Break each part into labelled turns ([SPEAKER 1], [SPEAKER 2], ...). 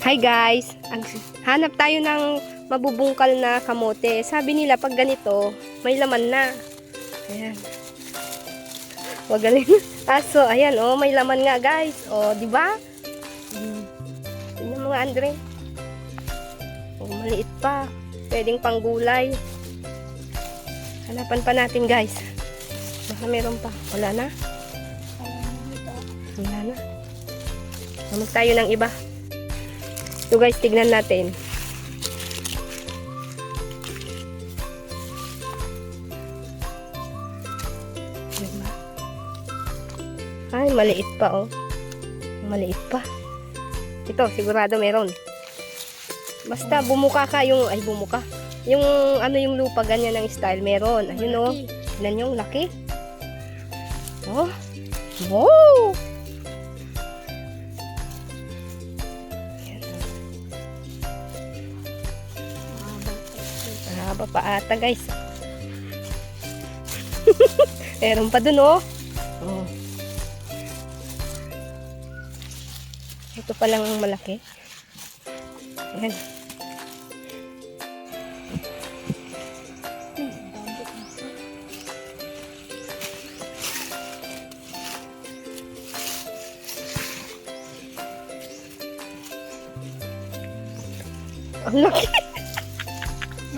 [SPEAKER 1] Hi guys! Ang, hanap tayo ng mabubungkal na kamote. Sabi nila pag ganito, may laman na. Ayan. Magaling. Aso, ayan oh, may laman nga guys. Oh, di ba? Hmm. Mo nga Andre. Oh, maliit pa. Pwedeng panggulay. Hanapan pa natin guys. Baka meron pa. Wala na. Wala na. Hamag tayo ng iba. So guys, tignan natin. Ay, maliit pa oh. Maliit pa. Ito, sigurado meron. Basta bumuka ka yung, ay bumuka. Yung ano yung lupa, ganyan ang style, meron. Ayun oh. Tignan yung laki. Oh. Wow! Mahaba pa ata guys. Meron pa dun oh. oh. Ito pa lang ang malaki. Ayan. Ang laki.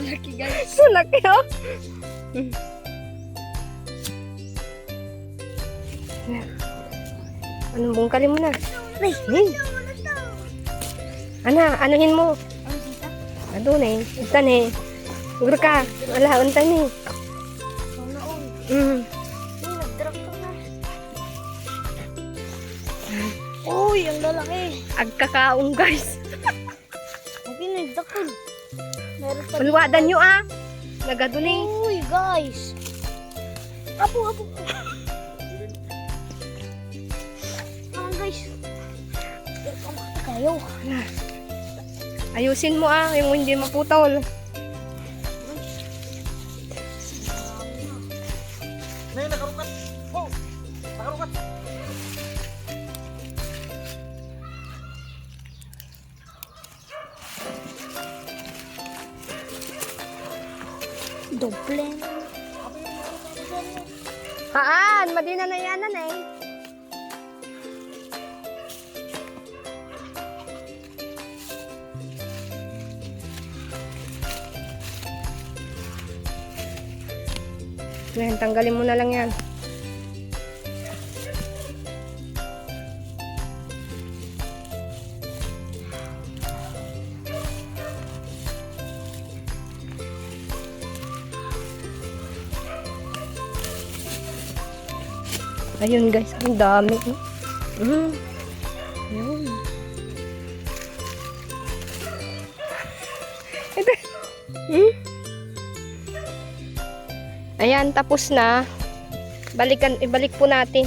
[SPEAKER 2] Malaki guys.
[SPEAKER 1] Ang laki oh. Anong bungkalin mo na?
[SPEAKER 2] Ay,
[SPEAKER 1] Hey. Ana, anuhin mo.
[SPEAKER 2] Ano dito?
[SPEAKER 1] Adun eh. Untan eh. Ugro ka. Wala, untan eh.
[SPEAKER 2] Sana all.
[SPEAKER 1] Mm.
[SPEAKER 2] Na. Uy, ang lalaki.
[SPEAKER 1] Agkakaong guys.
[SPEAKER 2] Hindi nagdakol. Meron pa
[SPEAKER 1] Ulwadan nyo ah. Nagadun eh.
[SPEAKER 2] Uy, guys. Apo, apo. Ah, guys. Kayo.
[SPEAKER 1] Ayusin mo ah. Yung hindi maputol.
[SPEAKER 3] May nakarukat.
[SPEAKER 2] Doble.
[SPEAKER 1] Haan, madina na yanan eh. Yan, tanggalin mo na lang yan. Ayun guys, ang dami. Mm. Ayun. Ito. Hmm? Ayan, tapos na. Balikan, ibalik po natin.